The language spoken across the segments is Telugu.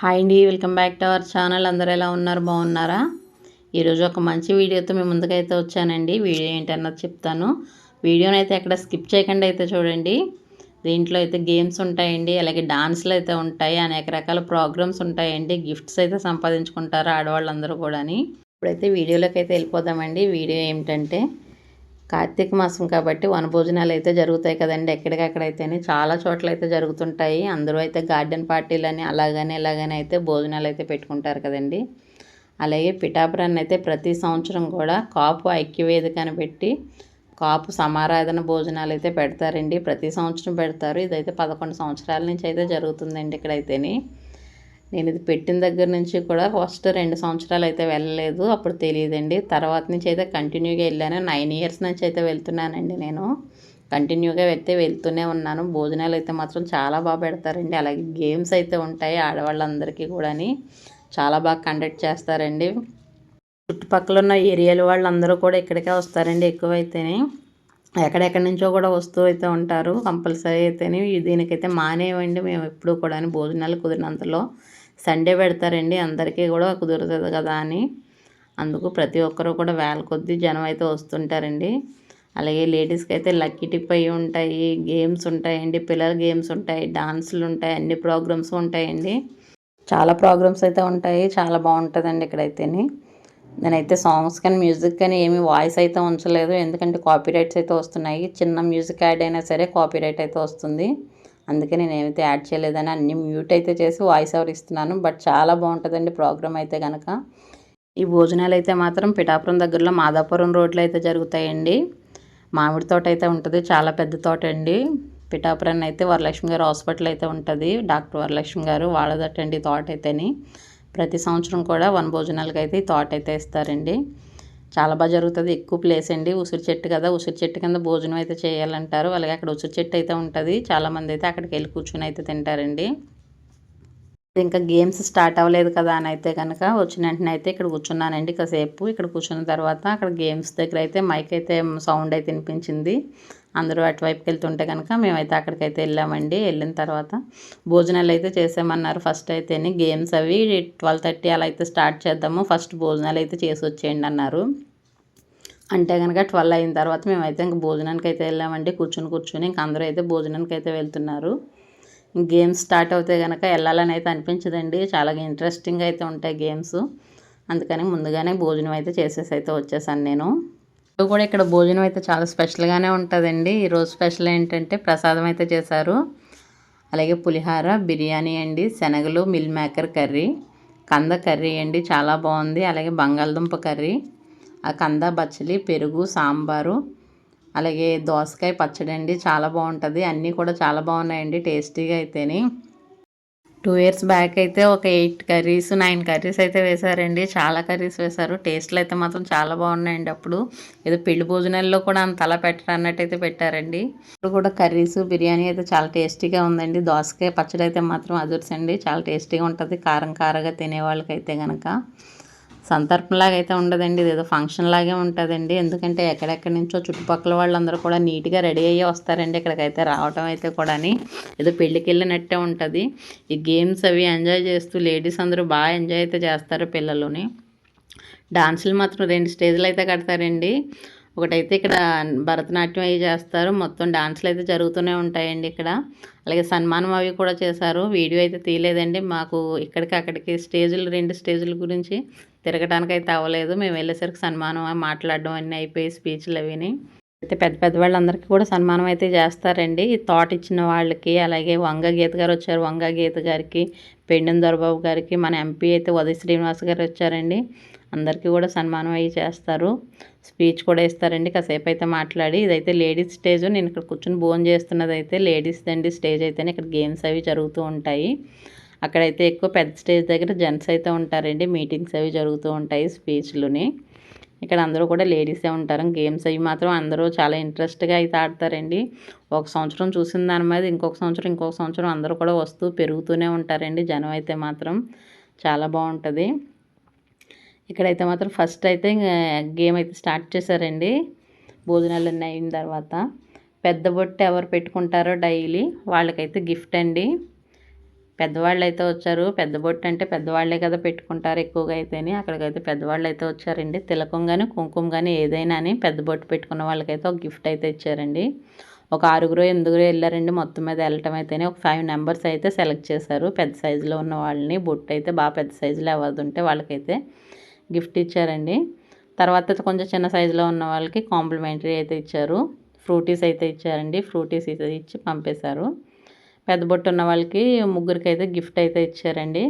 హాయ్ అండి welcome back to our channel అందరూ ఎలా ఉన్నారు? బాగున్నారా? ఈరోజు ఒక మంచి వీడియోతో మేము ముందుకైతే వచ్చానండి. వీడియో ఏంటన్నది చెప్తాను. వీడియోని అయితే ఎక్కడ స్కిప్ చేయకుండా అయితే చూడండి. దీంట్లో అయితే గేమ్స్ ఉంటాయండి అలాగే డాన్స్లు అయితే ఉంటాయి అనేక రకాల ప్రోగ్రామ్స్ ఉంటాయండి. గిఫ్ట్స్ అయితే సంపాదించుకుంటారు ఆడవాళ్ళందరూ కూడాని. ఇప్పుడైతే వీడియోలోకి అయితే వెళ్ళిపోదామండి. వీడియో ఏమిటంటే కార్తీక మాసం కాబట్టి వనభోజనాలు అయితే జరుగుతాయి కదండి. ఎక్కడికక్కడైతేనే చాలా చోట్ల అయితే జరుగుతుంటాయి. అందరూ అయితే గార్డెన్ పార్టీలని అలాగని ఇలాగని అయితే భోజనాలు అయితే పెట్టుకుంటారు కదండి. అలాగే పిఠాపురాన్ని అయితే ప్రతి సంవత్సరం కూడా కాపు ఐక్యవేదికను పెట్టి కాపు సమారాధన భోజనాలు అయితే పెడతారండి. ప్రతి సంవత్సరం పెడతారు. ఇదైతే పదకొండు సంవత్సరాల నుంచి అయితే జరుగుతుందండి ఇక్కడైతేనే. నేను ఇది పెట్టిన దగ్గర నుంచి కూడా ఫస్ట్ రెండు సంవత్సరాలు అయితే వెళ్ళలేదు. అప్పుడు తెలియదండి. తర్వాత నుంచి అయితే కంటిన్యూగా వెళ్ళాను. నైన్ ఇయర్స్ నుంచి అయితే వెళ్తున్నానండి నేను. కంటిన్యూగా వెళ్తే వెళ్తూనే ఉన్నాను. భోజనాలు అయితే మాత్రం చాలా బాగా పెడతారండి. అలాగే గేమ్స్ అయితే ఉంటాయి ఆడవాళ్ళందరికీ కూడాని. చాలా బాగా కండక్ట్ చేస్తారండి. చుట్టుపక్కల ఉన్న ఏరియాల వాళ్ళందరూ కూడా ఇక్కడికే వస్తారండి ఎక్కువైతేనే. ఎక్కడెక్కడి నుంచో కూడా వస్తూ అయితే ఉంటారు. కంపల్సరీ అయితేనే. దీనికైతే మానేవండి మేము ఎప్పుడు కూడా భోజనాలు కుదిరినంతలో. సండే పెడతారండి. అందరికీ కూడా కుదురుతుంది కదా అని. అందుకు ప్రతి ఒక్కరు కూడా వేల కొద్దీ జనం అయితే వస్తుంటారండి. అలాగే లేడీస్కి అయితే లక్కీ టిప్ అయ్యి ఉంటాయి గేమ్స్ ఉంటాయండి పిల్లల గేమ్స్ ఉంటాయి డాన్సులు ఉంటాయి అన్ని ప్రోగ్రామ్స్ ఉంటాయండి. చాలా ప్రోగ్రామ్స్ అయితే ఉంటాయి. చాలా బాగుంటుందండి ఇక్కడైతేని. నేనైతే సాంగ్స్ కానీ మ్యూజిక్ కానీ ఏమి వాయిస్ అయితే ఉంచలేదు. ఎందుకంటే కాపీరైట్స్ అయితే వస్తున్నాయి. చిన్న మ్యూజిక్ యాడ్ అయినా సరే కాపీరైట్ అయితే వస్తుంది. అందుకే నేను యాడ్ చేయలేదని అన్ని మ్యూట్ అయితే చేసి వాయిస్ ఓవర్ ఇస్తున్నాను. బట్ చాలా బాగుంటుందండి ప్రోగ్రామ్ అయితే కనుక ఈ భోజనాలు అయితే మాత్రం పిఠాపురం దగ్గరలో మాదాపురం రోడ్లో అయితే జరుగుతాయండి. మామిడి తోట అయితే ఉంటుంది. చాలా పెద్ద తోట అండి. పిఠాపురం అయితే వరలక్ష్మి గారు హాస్పిటల్ అయితే ఉంటుంది. డాక్టర్ వరలక్ష్మి గారు వాళ్ళదటండి తోట అయితేని. ప్రతి సంవత్సరం కూడా వన భోజనాలకి అయితే ఈ తోట అయితే ఇస్తారండి చాలా బాగా జరుగుతుంది. ఎక్కువ ప్లేస్ అండి. ఉసిరి చెట్టు కదా. ఉసిరి చెట్టు కింద భోజనం అయితే చేయాలంటారు. అలాగే అక్కడ ఉసిరి చెట్టు అయితే ఉంటుంది. చాలామంది అయితే అక్కడికి వెళ్ళి కూర్చుని అయితే తింటారండి. ఇంకా గేమ్స్ స్టార్ట్ అవ్వలేదు కదా అని అయితే కనుక వచ్చిన వెంటనే అయితే ఇక్కడ కూర్చున్నానండి కాసేపు. ఇక్కడ కూర్చున్న తర్వాత అక్కడ గేమ్స్ దగ్గర అయితే మైక్ అయితే సౌండ్ అయితే వినిపించింది. అందరూ అటువైపుకి వెళ్తుంటే కనుక మేమైతే అక్కడికైతే వెళ్ళామండి. వెళ్ళిన తర్వాత భోజనాలు అయితే చేసామన్నారు ఫస్ట్ అయితేనే గేమ్స్ అవి ట్వెల్వ్ థర్టీ అలా అయితే స్టార్ట్ చేద్దాము. ఫస్ట్ భోజనాలు అయితే చేసి వచ్చేయండి అన్నారు. అంటే కనుక ట్వెల్వ్ అయిన తర్వాత మేమైతే ఇంక భోజనానికి అయితే వెళ్ళామండి. కూర్చుని కూర్చుని ఇంక అందరూ అయితే భోజనానికి అయితే వెళ్తున్నారు. గేమ్స్ స్టార్ట్ అవుతే కనుక వెళ్ళాలని అయితే అనిపించదండి. చాలా ఇంట్రెస్టింగ్ అయితే ఉంటాయి గేమ్స్ అందుకని ముందుగానే భోజనం అయితే చేసేసి అయితే వచ్చేసాను నేను. కూడా ఇక్కడ భోజనం అయితే చాలా స్పెషల్గానే ఉంటుందండి. ఈరోజు స్పెషల్ ఏంటంటే ప్రసాదం అయితే చేశారు. అలాగే పులిహార బిర్యానీ అండి శనగలు మిల్ మేకర్ కర్రీ కంద కర్రీ అండి చాలా బాగుంది. అలాగే బంగాళదుంప కర్రీ ఆ కంద బచ్చలి పెరుగు సాంబారు అలాగే దోసకాయ పచ్చడి అండి చాలా బాగుంటుంది. అన్నీ కూడా చాలా బాగున్నాయండి టేస్టీగా అయితేని. టూ ఇయర్స్ బ్యాక్ అయితే ఒక ఎయిట్ కర్రీస్ నైన్ కర్రీస్ అయితే వేశారండి చాలా కర్రీస్ వేశారు టేస్ట్లు అయితే మాత్రం చాలా బాగున్నాయండి అప్పుడు. ఏదో పెళ్ళి భోజనాల్లో కూడా అంత అలా పెట్టరు అన్నట్టు అయితే పెట్టారండి. ఇప్పుడు కూడా కర్రీస్ బిర్యానీ అయితే చాలా టేస్టీగా ఉందండి. దోసకాయ పచ్చడి అయితే మాత్రం అదుర్చండి చాలా టేస్టీగా ఉంటుంది. కారం కారగా తినే వాళ్ళకైతే కనుక సంతర్పంలాగా అయితే ఉండదండి. ఇదేదో ఫంక్షన్ లాగే ఉంటుందండి. ఎందుకంటే ఎక్కడెక్కడి నుంచో చుట్టుపక్కల వాళ్ళందరూ కూడా నీట్గా రెడీ అయ్యి వస్తారండి. ఇక్కడికైతే రావటం అయితే కూడాని. ఏదో పెళ్ళికి వెళ్ళినట్టే ఉంటుంది. ఈ గేమ్స్ అవి ఎంజాయ్ చేస్తూ లేడీస్ అందరూ బాగా ఎంజాయ్ అయితే చేస్తారు పిల్లలని. డాన్సులు మాత్రం రెండు స్టేజ్లు అయితే కడతారండి. ఒకటైతే ఇక్కడ భరతనాట్యం అవి చేస్తారు. మొత్తం డాన్స్లు అయితే జరుగుతూనే ఉంటాయండి ఇక్కడ. అలాగే సన్మానం అవి కూడా చేశారు. వీడియో అయితే తీయలేదండి. మాకు ఇక్కడికి అక్కడికి స్టేజులు రెండు స్టేజుల గురించి తిరగడానికి అయితే అవ్వలేదు. మేము వెళ్ళేసరికి సన్మానం మాట్లాడడం అన్నీ అయిపోయి స్పీచ్లు అవిని. అయితే పెద్ద పెద్ద వాళ్ళందరికీ కూడా సన్మానం అయితే చేస్తారండి. తోట ఇచ్చిన వాళ్ళకి అలాగే వంగ గీత గారు వచ్చారు. వంగ గీత గారికి పెండిన దొరబాబు గారికి మన ఎంపీ అయితే ఉదయ శ్రీనివాస్ గారు వచ్చారండి. అందరికీ కూడా సన్మానం అయ్యి చేస్తారు. స్పీచ్ కూడా ఇస్తారండి. కాసేపు అయితే మాట్లాడి ఇదైతే లేడీస్ స్టేజ్. నేను ఇక్కడ కూర్చొని భోజనం చేస్తున్నది అయితే లేడీస్ అండి స్టేజ్ అయితేనే ఇక్కడ గేమ్స్ అవి జరుగుతూ ఉంటాయి. అక్కడైతే ఎక్కువ పెద్ద స్టేజ్ దగ్గర జెంట్స్ అయితే ఉంటారండి. మీటింగ్స్ అవి జరుగుతూ ఉంటాయి స్పీచ్లుని. ఇక్కడ అందరూ కూడా లేడీసే ఉంటారు. గేమ్స్ అవి మాత్రం అందరూ చాలా ఇంట్రెస్ట్గా అయితే ఆడతారండి. ఒక సంవత్సరం చూసిన దాని మీద ఇంకొక సంవత్సరం ఇంకొక సంవత్సరం అందరూ కూడా వస్తూ పెరుగుతూనే ఉంటారండి జనం అయితే మాత్రం. చాలా బాగుంటుంది. ఇక్కడైతే మాత్రం ఫస్ట్ అయితే గేమ్ అయితే స్టార్ట్ చేశారండి. భోజనాలు అన్నీ అయిన తర్వాత పెద్ద బొట్టు ఎవరు పెట్టుకుంటారో డైలీ వాళ్ళకైతే గిఫ్ట్ అండి. పెద్దవాళ్ళు అయితే వచ్చారు. పెద్ద బొట్టు అంటే పెద్దవాళ్ళే కదా పెట్టుకుంటారు ఎక్కువగా అయితేని. అక్కడికైతే పెద్దవాళ్ళు అయితే వచ్చారండి. తిలకం కానీ కుంకుమ కానీ ఏదైనా అని పెద్ద బొట్టు పెట్టుకున్న వాళ్ళకైతే ఒక గిఫ్ట్ అయితే ఇచ్చారండి. ఒక ఆరుగురు ఎనిమిదిగురు వెళ్ళారండి మొత్తం మీద వెళ్ళటం అయితేనే. ఒక ఫైవ్ నెంబర్స్ అయితే సెలెక్ట్ చేశారు. పెద్ద సైజులో ఉన్న వాళ్ళని. బొట్టు అయితే బాగా పెద్ద సైజులో ఎవరిది ఉంటే వాళ్ళకైతే గిఫ్ట్ ఇచ్చారండి. తర్వాత కొంచెం చిన్న సైజులో ఉన్న వాళ్ళకి కాంప్లిమెంటరీ అయితే ఇచ్చారు. ఫ్రూటీస్ అయితే ఇచ్చారండి. ఫ్రూటీస్ అయితే ఇచ్చి పంపేశారు. పెద్ద బొట్టు ఉన్న వాళ్ళకి ముగ్గురికి అయితే గిఫ్ట్ అయితే ఇచ్చారండి.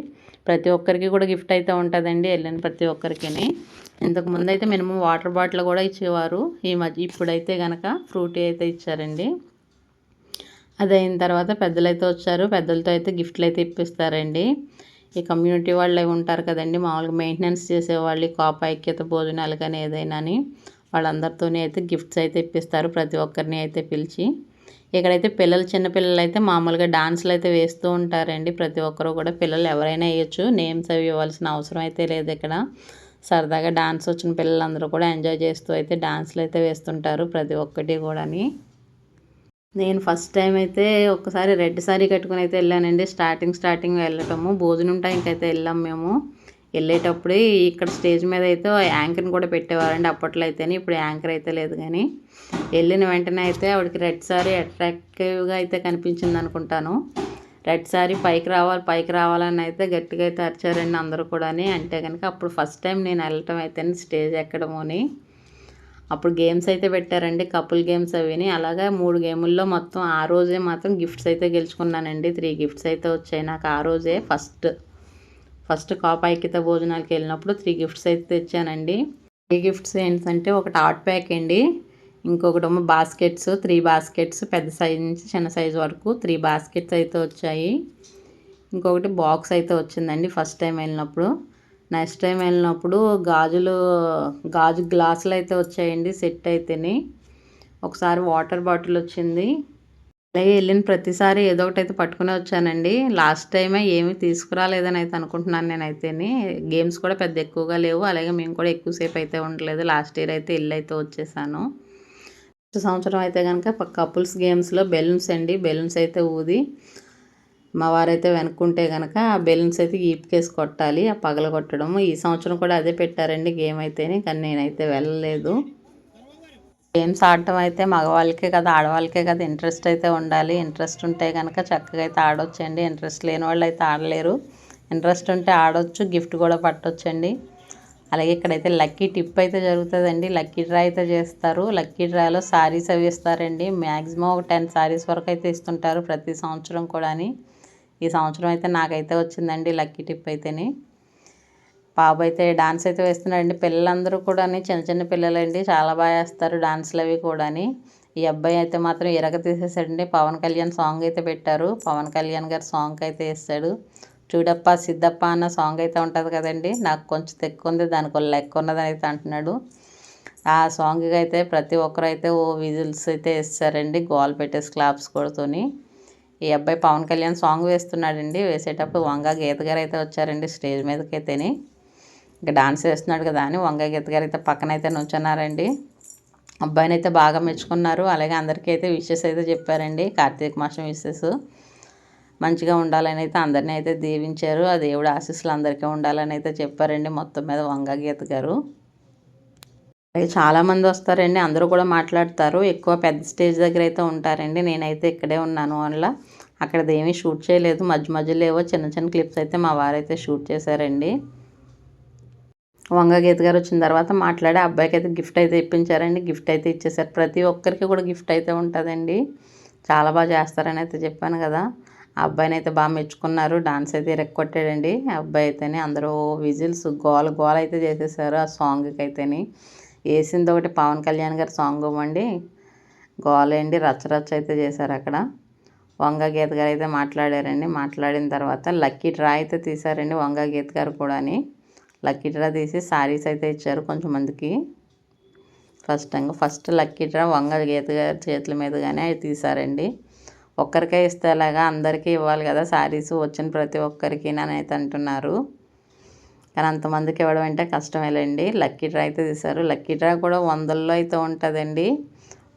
ప్రతి ఒక్కరికి కూడా గిఫ్ట్ అయితే ఉంటుందండి వెళ్ళిన ప్రతి ఒక్కరికి ఇంతకు ముందైతే అయితే మినిమం వాటర్ బాటిల్ కూడా ఇచ్చేవారు. ఈ మధ్య ఇప్పుడైతే కనుక ఫ్రూటీ అయితే ఇచ్చారండి. అది అయిన తర్వాత పెద్దలైతే వచ్చారు. పెద్దలతో అయితే గిఫ్ట్లు అయితే ఇప్పిస్తారండి. ఈ కమ్యూనిటీ వాళ్ళు ఉంటారు కదండి. మామూలుగా మెయింటెనెన్స్ చేసేవాళ్ళు కాపు ఐక్యత భోజనాలు కానీ ఏదైనా అని వాళ్ళందరితోనే అయితే గిఫ్ట్స్ అయితే ఇప్పిస్తారు. ప్రతి ఒక్కరిని అయితే పిలిచి. ఇక్కడైతే పిల్లలు చిన్నపిల్లలు అయితే మామూలుగా డాన్స్లు అయితే వేస్తూ ఉంటారండి. ప్రతి ఒక్కరు కూడా పిల్లలు ఎవరైనా వేయచ్చు. నేమ్స్ అవి ఇవ్వాల్సిన అవసరం అయితే లేదు ఇక్కడ. సరదాగా డాన్స్ వచ్చిన పిల్లలందరూ కూడా ఎంజాయ్ చేస్తూ అయితే డాన్స్లు అయితే వేస్తుంటారు ప్రతి ఒక్కటి కూడాని. నేను ఫస్ట్ టైం అయితే ఒక్కసారి రెడ్ సారీ కట్టుకుని అయితే వెళ్ళానండి. స్టార్టింగ్ స్టార్టింగ్ వెళ్ళటము. భోజనం టైంకి అయితే వెళ్ళాం మేము. వెళ్ళేటప్పుడు ఇక్కడ స్టేజ్ మీద అయితే యాంకర్ని కూడా పెట్టేవారండి. అప్పట్లో అయితేనే ఇప్పుడు యాంకర్ అయితే లేదు కానీ. వెళ్ళిన వెంటనే అయితే ఆవిడకి రెడ్ సారీ అట్రాక్టివ్గా అయితే కనిపించింది అనుకుంటాను. రెడ్ సారీ పైకి రావాలి పైకి రావాలని అయితే గట్టిగా అయితే అరిచారండి అందరూ కూడా అంటే కనుక అప్పుడు ఫస్ట్ టైం నేను వెళ్ళటం అయితే స్టేజ్ ఎక్కడమోని అప్పుడు గేమ్స్ అయితే పెట్టారండి. కపుల్ గేమ్స్ అవిని. అలాగే మూడు గేముల్లో మొత్తం ఆ రోజే మాత్రం గిఫ్ట్స్ అయితే గెలుచుకున్నానండి. త్రీ గిఫ్ట్స్ అయితే వచ్చాయి. నాకు ఆ రోజే ఫస్ట్ ఫస్ట్ కాప్ ఐక్యత భోజనాలకి వెళ్ళినప్పుడు త్రీ గిఫ్ట్స్ అయితే తెచ్చానండి. త్రీ గిఫ్ట్స్ ఏంటంటే ఒకటి ఆర్ట్ ప్యాక్ అండి. ఇంకొకటమ్మో బాస్కెట్స్ త్రీ బాస్కెట్స్ పెద్ద సైజ్ నుంచి చిన్న సైజ్ వరకు త్రీ బాస్కెట్స్ అయితే వచ్చాయి. ఇంకొకటి బాక్స్ అయితే వచ్చిందండి ఫస్ట్ టైం వెళ్ళినప్పుడు. నెక్స్ట్ టైం వెళ్ళినప్పుడు గాజులు గాజు గ్లాసులు అయితే వచ్చాయండి సెట్ అయితేనే. ఒకసారి వాటర్ బాటిల్ వచ్చింది. అలాగే వెళ్ళిన ప్రతిసారి ఏదో ఒకటి అయితే పట్టుకునే వచ్చానండి. లాస్ట్ టైమే ఏమీ తీసుకురాలేదని అయితే అనుకుంటున్నాను నేనైతేని. గేమ్స్ కూడా పెద్ద ఎక్కువగా లేవు. అలాగే మేము కూడా ఎక్కువసేపు అయితే ఉండలేదు. లాస్ట్ ఇయర్ అయితే ఇల్లు అయితే వచ్చేసాను. సంవత్సరం అయితే కనుక కపుల్స్ గేమ్స్లో బెలూన్స్ అండి. బెలూన్స్ అయితే ఊది. మా వారైతే వెనుక్కుంటే కనుక ఆ బెలూన్స్ అయితే ఈపుకేసి కొట్టాలి ఆ పగల కొట్టడం ఈ సంవత్సరం కూడా అదే పెట్టారండి గేమ్ అయితేనే కానీ నేనైతే వెళ్ళలేదు. గేమ్స్ ఆడటం అయితే మగవాళ్ళకే కదా ఆడవాళ్ళకే కదా ఇంట్రెస్ట్ అయితే ఉండాలి. ఇంట్రెస్ట్ ఉంటే కనుక చక్కగా అయితే ఆడొచ్చండి. ఇంట్రెస్ట్ లేని వాళ్ళు అయితే ఆడలేరు. ఇంట్రెస్ట్ ఉంటే ఆడొచ్చు గిఫ్ట్ కూడా పట్టొచ్చండి. అలాగే ఇక్కడైతే లక్కీ టిప్ అయితే జరుగుతుందండి. లక్కీ డ్రా అయితే చేస్తారు. లక్కీ డ్రాలో శారీస్ అవి ఇస్తారండి. మ్యాక్సిమం ఒక టెన్ శారీస్ వరకు అయితే ఇస్తుంటారు ప్రతి సంవత్సరం కూడా ఈ సంవత్సరం అయితే నాకైతే వచ్చిందండి లక్కీ టిప్ అయితేని. బాబు అయితే డాన్స్ అయితే వేస్తున్నాడండి. పిల్లలందరూ కూడా చిన్న చిన్న పిల్లలండి. చాలా బాగా వేస్తారు డాన్స్లు అవి కూడా ఈ అబ్బాయి అయితే మాత్రం ఇరగ తీసేసాడండి. పవన్ కళ్యాణ్ సాంగ్ అయితే పెట్టారు. పవన్ కళ్యాణ్ గారు సాంగ్ అయితే వేస్తాడు. చూడప్ప సిద్ధప్ప అన్న సాంగ్ అయితే ఉంటుంది కదండి. నాకు కొంచెం తెక్కు ఉంది. దానికి లెక్క ఉన్నదని అయితే అంటున్నాడు. ఆ సాంగ్కి అయితే ప్రతి ఒక్కరు అయితే ఓ విజిల్స్ అయితే వేస్తారండి. గోల్ పెట్టేసి క్లాప్స్ కొడుతూని. ఈ అబ్బాయి పవన్ కళ్యాణ్ సాంగ్ వేస్తున్నాడండి. వేసేటప్పుడు వంగ గీత గారు అయితే వచ్చారండి స్టేజ్ మీదకి అయితేని ఇంకా డాన్స్ వేస్తున్నాడు కదా అని వంగ గీత గారు అయితే పక్కన అయితే నుంచున్నారండి. అబ్బాయిని అయితే బాగా మెచ్చుకున్నారు. అలాగే అందరికీ అయితే విషెస్ అయితే చెప్పారండి. కార్తీక మాసం విషెస్. మంచిగా ఉండాలని అయితే అందరినీ అయితే దీవించారు. ఆ దేవుడు ఆశీస్సులు అందరికీ ఉండాలని అయితే చెప్పారండి మొత్తం మీద వంగ గీత గారు. అలాగే చాలామంది వస్తారండి. అందరూ కూడా మాట్లాడతారు. ఎక్కువ పెద్ద స్టేజ్ దగ్గర అయితే ఉంటారండి. నేనైతే ఇక్కడే ఉన్నాను అందులో అక్కడ ఏమీ షూట్ చేయలేదు. మధ్య మధ్యలో ఏవో చిన్న చిన్న క్లిప్స్ అయితే మా వారైతే షూట్ చేశారండి. వంగ గీత గారు వచ్చిన తర్వాత మాట్లాడి అబ్బాయికి అయితే గిఫ్ట్ అయితే ఇప్పించారండి. గిఫ్ట్ అయితే ఇచ్చేసారు ప్రతి ఒక్కరికి కూడా గిఫ్ట్ అయితే ఉంటుందండి. చాలా బాగా చేస్తారని అయితే చెప్పాను కదా. ఆ అబ్బాయిని అయితే బాగా మెచ్చుకున్నారు. డాన్స్ అయితే ఇరక్కొట్టాడండి ఆ అబ్బాయి అయితేనే అందరూ విజిల్స్ గోల గోల అయితే చేసేసారు ఆ సాంగ్కి అయితేని వేసింది ఒకటి పవన్ కళ్యాణ్ గారి సాంగ్ ఇవ్వండి. గోలేండి రచ్చరచ్చ అయితే చేశారు అక్కడ. వంగ గీత గారు అయితే మాట్లాడారండి. మాట్లాడిన తర్వాత లక్కీ డ్రా అయితే తీశారండి వంగ గీత గారు కూడాని. లక్కీ డ్రా తీసి శారీస్ అయితే ఇచ్చారు కొంచెం మందికి first time first lucky draw Vanga Geetha garu చేతుల మీదుగానే అవి తీశారండి. ఒక్కరికే ఇస్తే అలాగా అందరికీ ఇవ్వాలి కదా శారీస్ వచ్చిన ప్రతి ఒక్కరికి అని అయితే అంటున్నారు. కానీ అంతమందికి ఇవ్వడం అంటే కష్టమేలేండి. లక్కీ డ్రా అయితే తీశారు. లక్కీ డ్రా కూడా వందల్లో అయితే ఉంటుందండి.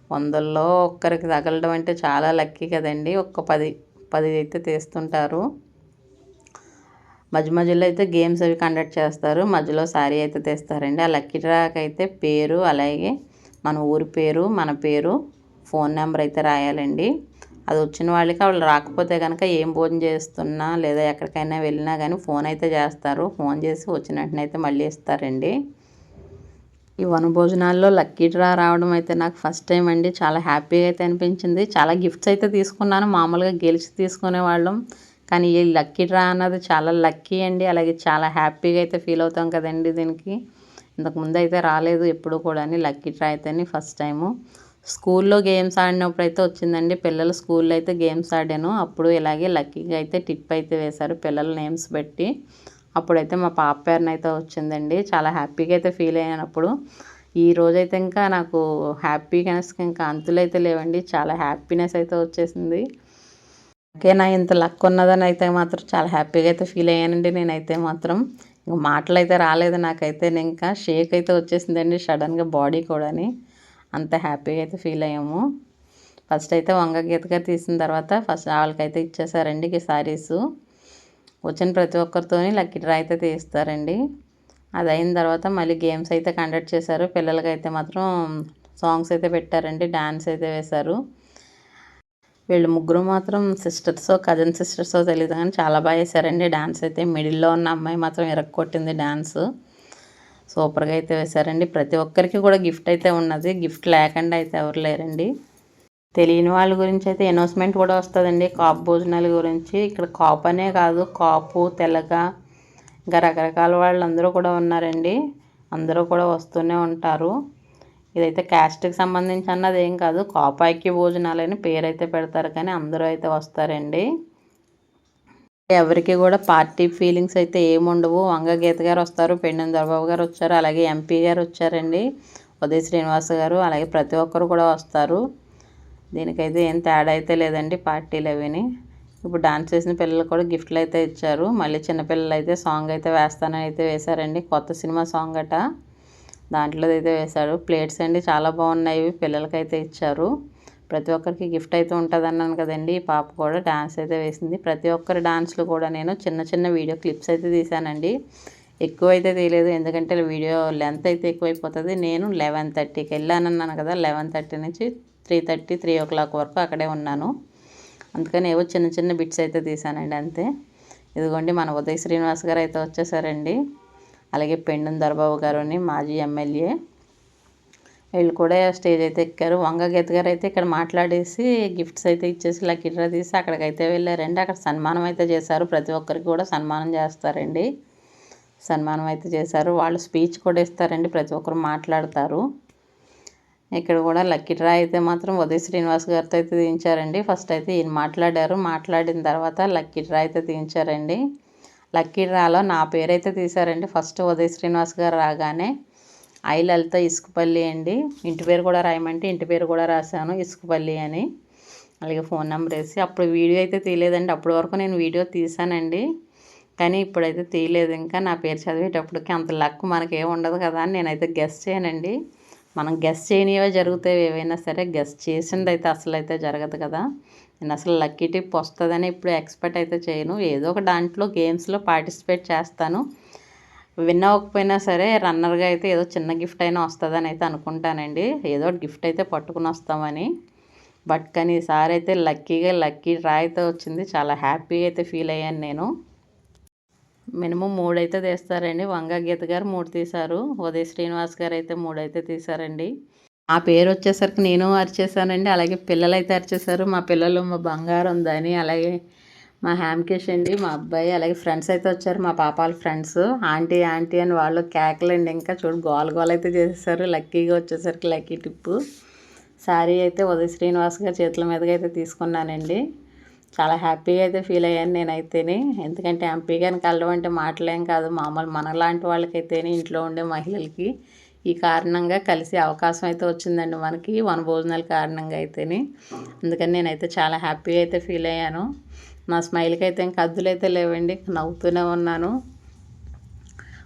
వందల్లో ఒక్కరికి తగలడం అంటే చాలా లక్కీ కదండి. ఒక్క పది పది అయితే తీస్తుంటారు. మధ్య మధ్యలో అయితే గేమ్స్ అవి కండక్ట్ చేస్తారు. మధ్యలో శారీ అయితే తీస్తారండి. ఆ లక్కీ డ్రాక్ అయితే పేరు అలాగే మన ఊరి పేరు మన పేరు ఫోన్ నెంబర్ అయితే రాయాలండి. అది వచ్చిన వాళ్ళకి వాళ్ళు రాకపోతే కనుక ఏం భోజనం చేస్తున్నా లేదా ఎక్కడికైనా వెళ్ళినా కానీ ఫోన్ అయితే చేస్తారు. ఫోన్ చేసి వచ్చిన వెంటనే అయితే మళ్ళీ ఇస్తారండి. ఈ వనభోజనాల్లో లక్కీ డ్రా రావడం అయితే నాకు ఫస్ట్ టైం అండి. చాలా హ్యాపీగా అయితే అనిపించింది. చాలా గిఫ్ట్స్ అయితే తీసుకున్నాను. మామూలుగా గెలిచి తీసుకునే వాళ్ళం. కానీ ఈ లక్కీ డ్రా అన్నది చాలా లక్కీ అండి. అలాగే చాలా హ్యాపీగా అయితే ఫీల్ అవుతాం కదండి దీనికి. ఇంతకుముందు అయితే రాలేదు ఎప్పుడు కూడా లక్కీ డ్రా అయితేనే ఫస్ట్ టైము. స్కూల్లో గేమ్స్ ఆడినప్పుడు అయితే వచ్చిందండి. పిల్లలు స్కూల్లో అయితే గేమ్స్ ఆడాను. అప్పుడు ఇలాగే లక్కీగా అయితే టిప్ అయితే వేశారు. పిల్లల నేమ్స్ పెట్టి. అప్పుడైతే మా పాప పేరున అయితే వచ్చిందండి. చాలా హ్యాపీగా అయితే ఫీల్ అయ్యానప్పుడు ఈ రోజైతే ఇంకా నాకు హ్యాపీనెస్ ఇంకా అంతులైతే లేవండి. చాలా హ్యాపీనెస్ అయితే వచ్చేసింది. నా ఇంత లక్ ఉన్నదని అయితే మాత్రం చాలా హ్యాపీగా అయితే ఫీల్ అయ్యానండి నేనైతే మాత్రం. ఇంకా మాటలు అయితే రాలేదు నాకైతే. ఇంకా షేక్ అయితే వచ్చేసిందండి సడన్గా బాడీ కూడాని. అంత హ్యాపీగా అయితే ఫీల్ అయ్యాము. ఫస్ట్ అయితే వంగ గీతగా తీసిన తర్వాత ఫస్ట్ వాళ్ళకైతే ఇచ్చేసారండి ఈ శారీస్ వచ్చిన ప్రతి ఒక్కరితో లక్కీ డ్రా అయితే తీస్తారండి. అది అయిన తర్వాత మళ్ళీ గేమ్స్ అయితే కండక్ట్ చేశారు. పిల్లలకైతే మాత్రం సాంగ్స్ అయితే పెట్టారండి డ్యాన్స్ అయితే వేశారు. వీళ్ళు ముగ్గురు మాత్రం సిస్టర్సో కజిన్ సిస్టర్సో తెలియదు కానీ చాలా బాగా వేశారండి. డ్యాన్స్ అయితే మిడిల్లో ఉన్న అమ్మాయి మాత్రం ఇరక్కొట్టింది డ్యాన్స్ సూపర్గా అయితే వేశారండి. ప్రతి ఒక్కరికి కూడా గిఫ్ట్ అయితే ఉన్నది. గిఫ్ట్ లేకుండా అయితే ఎవరు లేరండి. తెలియని వాళ్ళ గురించి అయితే అనౌన్స్మెంట్ కూడా వస్తుందండి. కాపు భోజనాల గురించి. ఇక్కడ కాపు అనే కాదు కాపు తెలగ ఇంకా రకరకాల వాళ్ళు అందరూ కూడా ఉన్నారండి. అందరూ కూడా వస్తూనే ఉంటారు. ఇదైతే క్యాస్ట్కి సంబంధించి అన్నది ఏం కాదు కాపాయికి భోజనాలని పేరు అయితే పెడతారు కానీ అందరూ అయితే వస్తారండి. ఎవరికి కూడా పార్టీ ఫీలింగ్స్ అయితే ఏముండవు వంగ గీత గారు వస్తారు పెండిన దొరబాబు గారు వచ్చారు అలాగే ఎంపీ గారు వచ్చారండి. ఉదయ శ్రీనివాస్ గారు అలాగే ప్రతి ఒక్కరు కూడా వస్తారు. దీనికైతే ఏం తేడా అయితే లేదండి పార్టీలు అవిని. ఇప్పుడు డాన్స్ చేసిన పిల్లలు కూడా గిఫ్ట్లు అయితే ఇచ్చారు. మళ్ళీ చిన్నపిల్లలు అయితే సాంగ్ అయితే వేస్తానని అయితే వేశారండి. కొత్త సినిమా సాంగ్ అట. దాంట్లో అయితే వేశారు. ప్లేట్స్ అండి చాలా బాగున్నాయి. పిల్లలకైతే ఇచ్చారు. ప్రతి ఒక్కరికి గిఫ్ట్ అయితే ఉంటుంది అన్నాను కదండి. ఈ పాప కూడా డాన్స్ అయితే వేసింది. ప్రతి ఒక్కరి డాన్స్లు కూడా నేను చిన్న చిన్న వీడియో క్లిప్స్ అయితే తీశానండి. ఎక్కువ అయితే తీయలేదు. ఎందుకంటే వీడియో లెంత్ అయితే ఎక్కువైపోతుంది. నేను లెవెన్ థర్టీకి వెళ్ళానన్నాను కదా. లెవెన్ థర్టీ నుంచి three thirty three o'clock వరకు అక్కడే ఉన్నాను. అందుకని ఏవో చిన్న చిన్న బిట్స్ అయితే తీసానండి అంతే. ఇదిగోండి మన ఉదయ్ శ్రీనివాస్ గారు అయితే వచ్చేసారండి. అలాగే పెండున్ దర్బాబు గారుని మాజీ ఎమ్మెల్యే. వీళ్ళు కూడా స్టేజ్ అయితే ఎక్కారు. వంగ గీత గారు అయితే ఇక్కడ మాట్లాడేసి గిఫ్ట్స్ అయితే ఇచ్చేసి ఇలా డ్రా తీసి అక్కడికైతే వెళ్ళారండి. అక్కడ సన్మానం అయితే చేశారు. ప్రతి ఒక్కరికి కూడా సన్మానం చేస్తారండి. సన్మానం అయితే చేశారు. వాళ్ళు స్పీచ్ కూడా ఇస్తారండి. ప్రతి ఒక్కరు మాట్లాడతారు. ఇక్కడ కూడా లక్కీ డ్రా అయితే మాత్రం ఉదయ్ శ్రీనివాస్ గారితో అయితే తీయించారండి. ఫస్ట్ అయితే ఈయన మాట్లాడారు. మాట్లాడిన తర్వాత లక్కీ డ్రా అయితే తీయించారండి. లక్కీ డ్రాలో నా పేరైతే తీశారండి. ఫస్ట్ ఉదయ్ శ్రీనివాస్ గారు రాగానే ఐ లలిత ఇసుకపల్లి అండి. ఇంటి పేరు కూడా రాయమంటే ఇంటి పేరు కూడా రాశాను ఇసుకపల్లి అని. అలాగే ఫోన్ నెంబర్ వేసి అప్పుడు వీడియో అయితే తీయలేదండి. అప్పటి వరకు నేను వీడియో తీసానండి కానీ ఇప్పుడైతే తీయలేదు. ఇంకా నా పేరు చదివేటప్పటికి అంత లక్ మనకి ఏమి ఉండదు కదా అని నేనైతే గెస్ట్ చేయనండి. మనం గెస్ చేయనివే జరుగుతాయి ఏవైనా సరే గెస్ చేసింది అయితే అసలు అయితే జరగదు కదా. నేను అసలు లక్కీ టిప్ వస్తుందని ఇప్పుడు ఎక్స్పెక్ట్ అయితే చేయను. ఏదో ఒక దాంట్లో గేమ్స్లో పార్టిసిపేట్ చేస్తాను. విన్ అవ్వకపోయినా సరే రన్నర్గా అయితే ఏదో చిన్న గిఫ్ట్ అయినా వస్తుందని అయితే అనుకుంటానండి. ఏదో గిఫ్ట్ అయితే పట్టుకుని వస్తామని. బట్ కానీ ఈసారి అయితే లక్కీగా లక్కీ డ్రా అయితే వచ్చింది. చాలా హ్యాపీగా అయితే ఫీల్ అయ్యాను నేను. మినిమం మూడు అయితే తీస్తారండి. వంగ గీత గారు మూడు తీశారు. ఉదయ శ్రీనివాస్ గారు అయితే మూడు అయితే తీశారండి. ఆ పేరు వచ్చేసరికి నేను అరిచేసానండి అలాగే పిల్లలు అయితే అరిచేశారు. మా పిల్లలు మా బంగారం దని అలాగే మా హ్యామ్కేష్ అండి మా అబ్బాయి అలాగే ఫ్రెండ్స్ అయితే వచ్చారు. మా పాపాల ఫ్రెండ్స్ ఆంటీ ఆంటీ అని వాళ్ళు కేకలండి ఇంకా. చూడు గోల గోల అయితే చేసేసారు. లక్కీగా వచ్చేసరికి లక్కీ టిప్పు. శారీ అయితే ఉదయ శ్రీనివాస్ గారి చేతుల మీదుగా అయితే తీసుకున్నానండి. చాలా హ్యాపీగా అయితే ఫీల్ అయ్యాను నేనైతేనే. ఎందుకంటే ఎంపీ గారిని కలవడం అంటే మాటలేం కాదు. మామూలు మనలాంటి వాళ్ళకైతేనే ఇంట్లో ఉండే మహిళలకి ఈ కారణంగా కలిసి అవకాశం అయితే వచ్చిందండి మనకి. వన భోజనాల కారణంగా అయితేనే. అందుకని నేనైతే చాలా హ్యాపీగా అయితే ఫీల్ అయ్యాను. నా స్మైల్కి అయితే ఇంకా అద్దులు అయితే లేవండి. నవ్వుతూనే ఉన్నాను.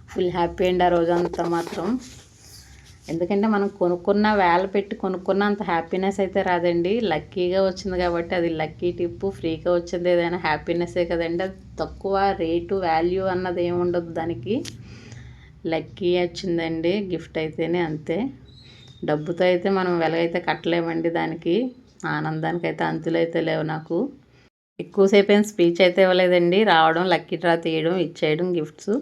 ఫుల్ హ్యాపీ అండి ఆ రోజంతా మాత్రం. ఎందుకంటే మనం కొనుక్కున్న వేల పెట్టి కొనుక్కున్న అంత హ్యాపీనెస్ అయితే రాదండి. లక్కీగా వచ్చింది కాబట్టి అది లక్కీ టిప్పు ఫ్రీగా వచ్చింది ఏదైనా హ్యాపీనెస్సే కదండి. అది తక్కువ రేటు వాల్యూ అన్నది ఏమి ఉండదు దానికి. లక్కీ వచ్చిందండి గిఫ్ట్ అయితేనే అంతే. డబ్బుతో అయితే మనం వెలగైతే కట్టలేమండి దానికి. ఆనందానికి అయితే అంతులైతే అయితే లేవు నాకు. ఎక్కువసేపు ఏం స్పీచ్ అయితే ఇవ్వలేదండి. రావడం లక్కీ డ్రా తీయడం ఇచ్చేయడం గిఫ్ట్స్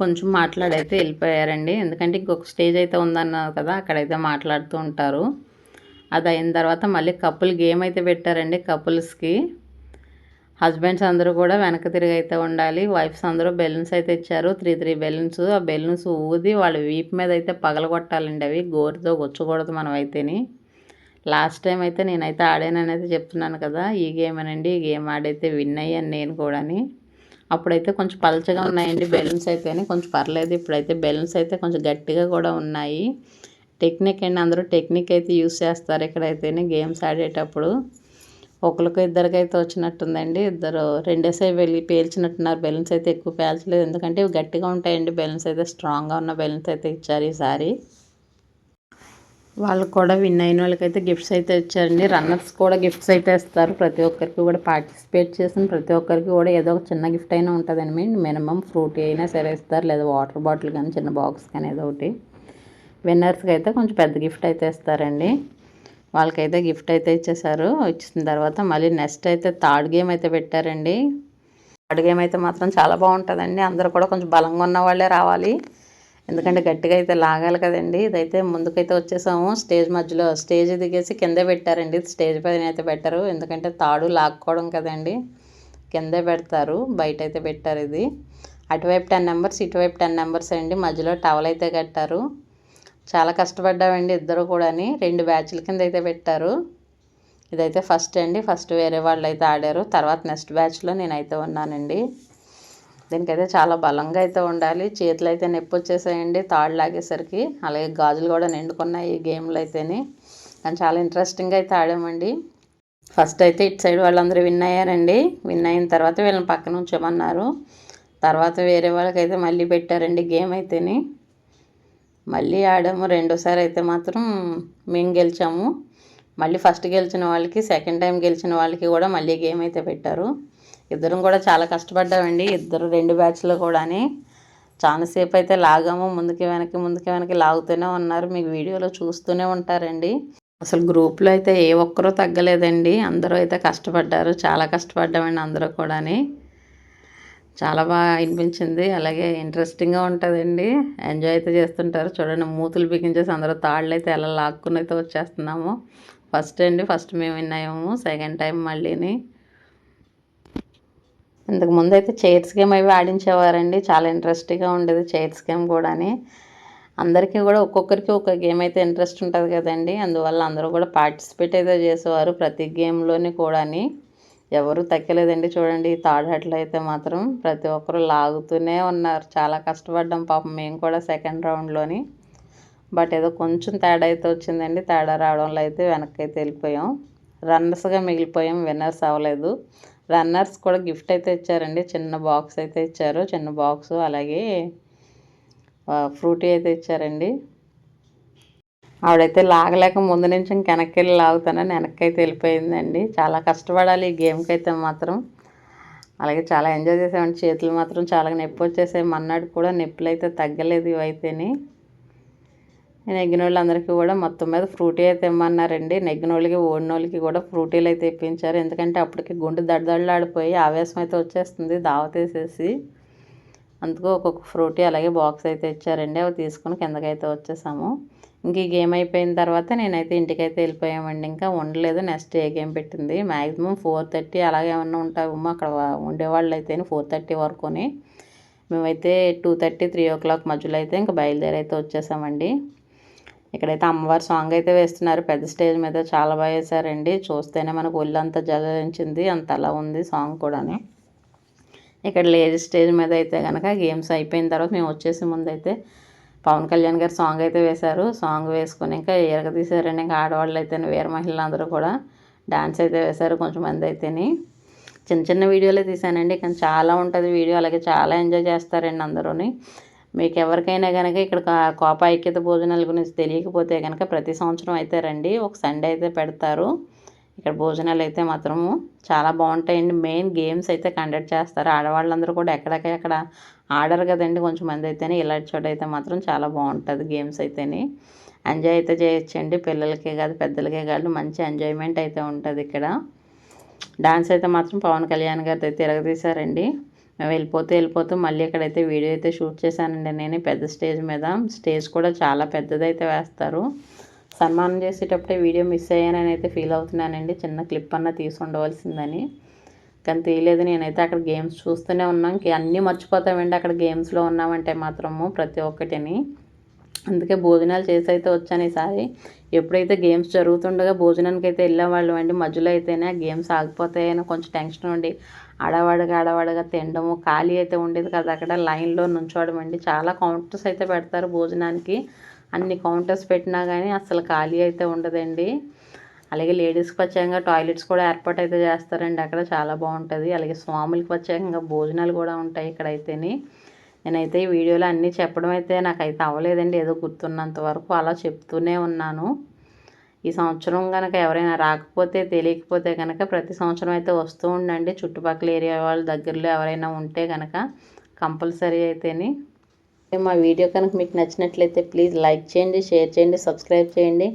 కొంచెం మాట్లాడైతే వెళ్ళిపోయారండి. ఎందుకంటే ఇంకొక స్టేజ్ అయితే ఉందన్నారు కదా అక్కడైతే మాట్లాడుతూ ఉంటారు. అది అయిన తర్వాత మళ్ళీ కపుల్ గేమ్ అయితే పెట్టారండి కపుల్స్కి. హస్బెండ్స్ అందరూ కూడా వెనక తిరిగి అయితే ఉండాలి. వైఫ్స్ అందరూ బెలూన్స్ అయితే ఇచ్చారు. త్రీ త్రీ బెలూన్స్ ఆ బెలూన్స్ ఊది వాళ్ళ వీపు మీద అయితే పగలగొట్టాలండి అవి. గోరుతో గుచ్చకూడదు మనం అయితేని. లాస్ట్ టైం అయితే నేనైతే ఆడాననేది చెప్తున్నాను కదా ఈ గేమ్ అనండి ఈ గేమ్ ఆడైతే విన్ అయ్యాను నేను కూడాని. అప్పుడైతే కొంచెం పలచగా ఉన్నాయండి బెలూన్స్ అయితే కొంచెం పర్లేదు. ఇప్పుడైతే బెలూన్స్ అయితే కొంచెం గట్టిగా కూడా ఉన్నాయి. టెక్నిక్ అండి అందరూ టెక్నిక్ అయితే యూస్ చేస్తారు ఇక్కడైతే గేమ్స్ ఆడేటప్పుడు. ఒకరికి ఇద్దరికైతే వచ్చినట్టుందండి. ఇద్దరు రెండేసే వెళ్ళి పేల్చినట్టున్నారు. బెలూన్స్ అయితే ఎక్కువ పేల్చలేదు. ఎందుకంటే ఇవి గట్టిగా ఉంటాయండి. బెలూన్స్ అయితే స్ట్రాంగ్గా ఉన్న బెలూన్స్ అయితే ఇచ్చారు ఈసారి. వాళ్ళు కూడా విన్ అయిన వాళ్ళకైతే గిఫ్ట్స్ అయితే ఇచ్చారండి. రన్నర్స్ కూడా గిఫ్ట్స్ అయితే ఇస్తారు. ప్రతి ఒక్కరికి కూడా పార్టిసిపేట్ చేసిన ప్రతి ఒక్కరికి కూడా ఏదో ఒక చిన్న గిఫ్ట్ అయినా ఉంటుందండి. మినిమం ఫ్రూటీ అయినా సరే ఇస్తారు. లేదా వాటర్ బాటిల్ కానీ చిన్న బాక్స్ కానీ ఏదో ఒకటి. విన్నర్స్కి అయితే కొంచెం పెద్ద గిఫ్ట్ అయితే ఇస్తారండి. వాళ్ళకైతే గిఫ్ట్ అయితే ఇచ్చేసారు ఇచ్చిన తర్వాత మళ్ళీ నెక్స్ట్ అయితే థర్డ్ గేమ్ అయితే పెట్టారండి. థర్డ్ గేమ్ అయితే మాత్రం చాలా బాగుంటుందండి. అందరూ కూడా కొంచెం బలంగా ఉన్న వాళ్ళే రావాలి. ఎందుకంటే గట్టిగా అయితే లాగాలి కదండి. ఇదైతే ముందుకైతే వచ్చేసాము. స్టేజ్ మధ్యలో స్టేజ్ దిగేసి కిందే పెట్టారండి. స్టేజ్ పైన అయితే పెట్టారు. ఎందుకంటే తాడు లాక్కోవడం కదండి. కిందే పెడతారు. బయట అయితే పెట్టారు ఇది. అటువైపు టెన్ నెంబర్స్ ఇటువైపు టెన్ నెంబర్స్ అండి. మధ్యలో టవల్ అయితే కట్టారు. చాలా కష్టపడ్డామండి ఇద్దరు కూడాని. రెండు బ్యాచ్ల కింద అయితే పెట్టారు. ఇదైతే ఫస్ట్ అండి. ఫస్ట్ వేరే వాళ్ళు అయితే ఆడారు. తర్వాత నెక్స్ట్ బ్యాచ్లో నేనైతే ఉన్నానండి. దీనికైతే చాలా బలంగా అయితే ఉండాలి. చేతులు అయితే నొప్పి వచ్చేసాయండి తాడు లాగేసరికి అలాగే గాజులు కూడా నిండుకున్నాయి ఈ గేమ్లో అయితేనే కానీ చాలా ఇంట్రెస్టింగ్గా అయితే ఆడామండి. ఫస్ట్ అయితే ఇటు సైడ్ వాళ్ళందరూ విన్ అయ్యారండి విన్ అయిన తర్వాత వీళ్ళని పక్కన ఉంచమన్నారు. తర్వాత వేరే వాళ్ళకైతే మళ్ళీ పెట్టారండి గేమ్ అయితేని మళ్ళీ ఆడాము. రెండోసారి అయితే మాత్రం మేము గెలిచాము. మళ్ళీ ఫస్ట్ గెలిచిన వాళ్ళకి సెకండ్ టైం గెలిచిన వాళ్ళకి కూడా మళ్ళీ గేమ్ అయితే పెట్టారు. ఇద్దరం కూడా చాలా కష్టపడ్డామండి. ఇద్దరు రెండు బ్యాచ్లో కూడాని. చాలాసేపు అయితే లాగాము. ముందుకి వెనక్కి ముందుకి వెనక్కి లాగుతూనే ఉన్నారు. మీకు వీడియోలో చూస్తూనే ఉంటారండి. అసలు గ్రూప్లో అయితే ఏ ఒక్కరూ తగ్గలేదండి. అందరూ అయితే కష్టపడ్డారు. చాలా కష్టపడ్డామండి అందరూ కూడాని. చాలా బాగా అనిపించింది. అలాగే ఇంట్రెస్టింగ్గా ఉంటుందండి. ఎంజాయ్ అయితే చేస్తుంటారు. చూడండి మూతులు బిగించేసి అందరూ తాళ్ళు అయితే ఎలా లాక్కుని అయితే వచ్చేస్తున్నాము. ఫస్ట్ అండి ఫస్ట్ మేము విన్నాము. సెకండ్ టైం మళ్ళీని. ఇంతకు ముందు అయితే చైర్స్ గేమ్ అవి ఆడించేవారండి. చాలా ఇంట్రెస్టింగ్గా ఉండేది చైర్స్ గేమ్ కూడాని. అందరికీ కూడా ఒక్కొక్కరికి ఒక గేమ్ అయితే ఇంట్రెస్ట్ ఉంటుంది కదండి. అందువల్ల అందరూ కూడా పార్టిసిపేట్ అయితే చేసేవారు ప్రతి గేమ్లోని కూడాని. ఎవరు తగ్గలేదండి చూడండి. ఈ థర్డ్ అయితే మాత్రం ప్రతి ఒక్కరు లాగుతూనే ఉన్నారు. చాలా కష్టపడ్డాం పాపం మేము కూడా సెకండ్ రౌండ్లోని. బట్ ఏదో కొంచెం తేడా అయితే వచ్చిందండి. తేడా రావడంలో అయితే వెనక్కి అయితే వెళ్ళిపోయాం. రన్నర్స్గా మిగిలిపోయాం. విన్నర్స్ అవ్వలేదు. రన్నర్స్ కూడా గిఫ్ట్ అయితే ఇచ్చారండి. చిన్న బాక్స్ అయితే ఇచ్చారు. చిన్న బాక్స్ అలాగే ఫ్రూటీ అయితే ఇచ్చారండి. ఆవిడైతే లాగలేక ముందు నుంచి వెనక్కి వెళ్ళి లాగుతానని వెనక్కి అయితే వెళ్ళిపోయిందండి. చాలా కష్టపడాలి ఈ గేమ్కి అయితే మాత్రం. అలాగే చాలా ఎంజాయ్ చేసామండి చేతులు మాత్రం చాలా నొప్పి వచ్చేసాయి. మన్నాడు కూడా నొప్పులు అయితే తగ్గలేదు ఇవైతేనే. నెగ్గినోళ్ళు వాళ్ళందరికీ కూడా మొత్తం మీద ఫ్రూటీ అయితే ఇమ్మన్నారండి. నెగ్గిన వాళ్ళకి కూడా ఫ్రూటీలు అయితే ఇప్పించారు. ఎందుకంటే అప్పటికి గుండె దడదడలాడిపోయి ఆవేశం అయితే వచ్చేస్తుంది దావతేసేసి. అందుకు ఒక్కొక్క ఫ్రూటీ అలాగే బాక్స్ అయితే ఇచ్చారండి. అవి తీసుకుని కిందకైతే వచ్చేసాము. ఇంక ఈ గేమ్ అయిపోయిన తర్వాత నేనైతే ఇంటికైతే వెళ్ళిపోయామండి. ఇంకా ఉండలేదు. నెక్స్ట్ ఏ గేమ్ పెట్టింది? మ్యాక్సిమం ఫోర్ థర్టీ అలాగే ఏమన్నా ఉంటామో అక్కడ ఉండేవాళ్ళు అయితే ఫోర్ థర్టీ వరకుని. మేమైతే two thirty three o'clock మధ్యలో అయితే ఇంకా బయలుదేరి అయితే వచ్చేసామండి. ఇక్కడైతే అమ్మవారి సాంగ్ అయితే వేస్తున్నారు. పెద్ద స్టేజ్ మీద చాలా బాగా వేశారండి. చూస్తేనే మనకు ఒళ్ళంతా జలించింది అంత అలా ఉంది సాంగ్ కూడాని. ఇక్కడ లేడీస్ స్టేజ్ మీద అయితే కనుక గేమ్స్ అయిపోయిన తర్వాత మేము వచ్చేసి ముందు అయితే పవన్ కళ్యాణ్ గారు సాంగ్ అయితే వేశారు. సాంగ్ వేసుకొని ఇంకా ఎరగ తీసారండి ఇంకా ఆడవాళ్ళు అయితే వీర మహిళలు అందరూ కూడా డాన్స్ అయితే వేశారు కొంచెం మంది అయితేని. చిన్న చిన్న వీడియోలే తీసానండి కానీ చాలా ఉంటుంది వీడియో. అలాగే చాలా ఎంజాయ్ చేస్తారండి అందరూని. మీకు ఎవరికైనా కనుక ఇక్కడ కా- కోప ఐక్యత భోజనాల గురించి తెలియకపోతే కనుక ప్రతి సంవత్సరం అయితే రండి. ఒక సండే అయితే పెడతారు. ఇక్కడ భోజనాలు అయితే మాత్రము చాలా బాగుంటాయండి. మెయిన్ గేమ్స్ అయితే కండక్ట్ చేస్తారు. ఆడవాళ్ళందరూ కూడా ఎక్కడికక్కడ ఆడరు కదండి. కొంచెం మంది అయితేనే ఇలాంటి చోట అయితే మాత్రం చాలా బాగుంటుంది గేమ్స్ అయితేనే. ఎంజాయ్ అయితే చేయొచ్చండి. పిల్లలకే కాదు పెద్దలకే కాదు మంచి ఎంజాయ్మెంట్ అయితే ఉంటుంది ఇక్కడ. డాన్స్ అయితే మాత్రం పవన్ కళ్యాణ్ గారితో అయితే తిరగదీశారండి. వెళ్ళిపోతూ వెళ్ళిపోతూ మళ్ళీ ఇక్కడైతే వీడియో అయితే షూట్ చేశానండి నేను పెద్ద స్టేజ్ మీద స్టేజ్ కూడా చాలా పెద్దదైతే వేస్తారు. సన్మానం చేసేటప్పుడే వీడియో మిస్ అయ్యానని అయితే ఫీల్ అవుతున్నానండి. చిన్న క్లిప్ అన్న తీసి ఉండవలసిందని. కానీ తీయలేదు నేనైతే అక్కడ గేమ్స్ చూస్తూనే ఉన్నాం. అన్నీ మర్చిపోతామండి. అక్కడ గేమ్స్లో ఉన్నామంటే మాత్రము ప్రతి ఒక్కటిని. అందుకే భోజనాలు చేసి అయితే వచ్చాను ఈసారి. ఎప్పుడైతే గేమ్స్ జరుగుతుండగా భోజనానికి అయితే వెళ్ళేవాళ్ళం అండి మధ్యలో అయితేనే గేమ్స్ ఆగిపోతాయని కొంచెం టెన్షన్ ఉండి అడవడగా అడవడగా తినడము ఖాళీ అయితే ఉండేది కదా. అక్కడ లైన్లో నుంచోవడం అండి చాలా కౌంటర్స్ అయితే పెడతారు భోజనానికి. అన్ని కౌంటర్స్ పెట్టినా కానీ అసలు ఖాళీ అయితే ఉండదండి. అలాగే లేడీస్కి ప్రత్యేకంగా టాయిలెట్స్ కూడా ఏర్పాటు అయితే చేస్తారండి. అక్కడ చాలా బాగుంటుంది. అలాగే స్వాములకి ప్రత్యేకంగా భోజనాలు కూడా ఉంటాయి ఇక్కడైతేని. నేనైతే ఈ వీడియోలో అన్నీ చెప్పడం అయితే నాకైతే అవ్వలేదండి. ఏదో గుర్తున్నంత వరకు అలా చెప్తూనే ఉన్నాను. ఈ సంవత్సరం కనుక ఎవరైనా రాకపోతే తెలియకపోతే కనుక ప్రతి సంవత్సరం అయితే వస్తూ ఉండండి. చుట్టుపక్కల ఏరియా వాళ్ళ దగ్గరలో ఎవరైనా ఉంటే కనుక కంపల్సరీ అయితేని. మా వీడియో కనుక మీకు నచ్చినట్లయితే ప్లీజ్ లైక్ చేయండి షేర్ చేయండి సబ్స్క్రైబ్ చేయండి.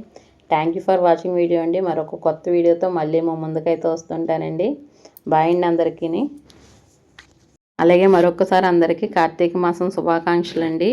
Thank you for watching video అండి. మరొక కొత్త వీడియోతో మళ్ళీ మా ముందుకైతే వస్తుంటానండి. బాయ్ అండి అందరికీ అలాగే మరొకసారి అందరికీ కార్తీక మాసం శుభాకాంక్షలు అండి